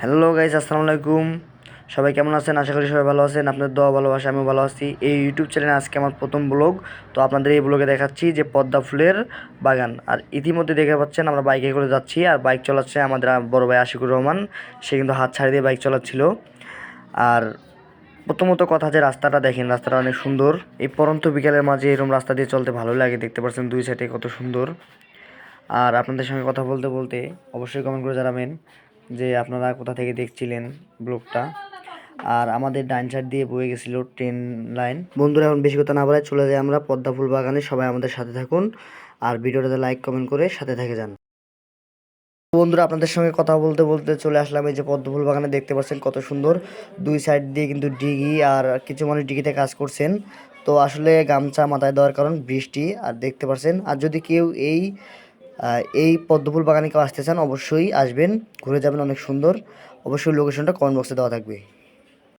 Hello guys আসসালামু আলাইকুম। সবাই কেমন আছেন? আশা করি সবাই ভালো আছেন। আপনাদের দোয়া, ভালোবাসা, আমিও ভালো আছি। এই ইউটিউব চ্যানেলে আজকে আমার প্রথম ব্লগ তো আপনাদের এই ব্লগে দেখাচ্ছি যে পদ্মা ফুলের বাগান। আর ইতিমধ্যে দেখে পাচ্ছেন আমরা বাইকে করে যাচ্ছি। আর বাইক চালাচ্ছে আমাদের বড় ভাই আশিকুর রহমান। সে কিন্তু হাত ছাড়িয়ে দিয়ে বাইক চালাচ্ছিল। আর প্রথমত কথা যে রাস্তাটা দেখেন, রাস্তাটা অনেক সুন্দর। এই পরন্ত বিকেলের মাঝে এরকম রাস্তা দিয়ে চলতে ভালো লাগে। দেখতে পাচ্ছেন দুই সাইডে কত সুন্দর। আর আপনাদের সঙ্গে কথা বলতে বলতে অবশ্যই কমেন্ট করে জানাবেন। যে আপনারা কোথা থেকে দেখছিলেন ব্লগটা। আর আমাদের ডাইন সাইড দিয়ে বয়ে গেছিল ট্রেন লাইন। বন্ধুরা, এখন বেশি কথা না বলে চলে যাই আমরা পদ্মা ফুল বাগানে। সবাই আমাদের সাথে থাকুন আর ভিডিওটাতে লাইক, কমেন্ট করে সাথে থেকে যান। বন্ধুরা, আপনাদের সঙ্গে কথা বলতে বলতে চলে আসলাম এই যে পদ্ম ফুল বাগানে। দেখতে পাচ্ছেন কত সুন্দর। দুই সাইড দিয়ে কিন্তু ডিগি আর কিছু মানুষ ডিগিতে কাজ করছেন। তো আসলে গামছা মাথায় দেওয়ার কারণ বৃষ্টি, আর দেখতে পাচ্ছেন। আর যদি কেউ এই এই পদ্মফুল বাগানে কেউ আসতে চান, অবশ্যই আসবেন। ঘুরে যাবেন, অনেক সুন্দর। অবশ্যই লোকেশনটা কমেন্ট বক্সে দেওয়া থাকবে।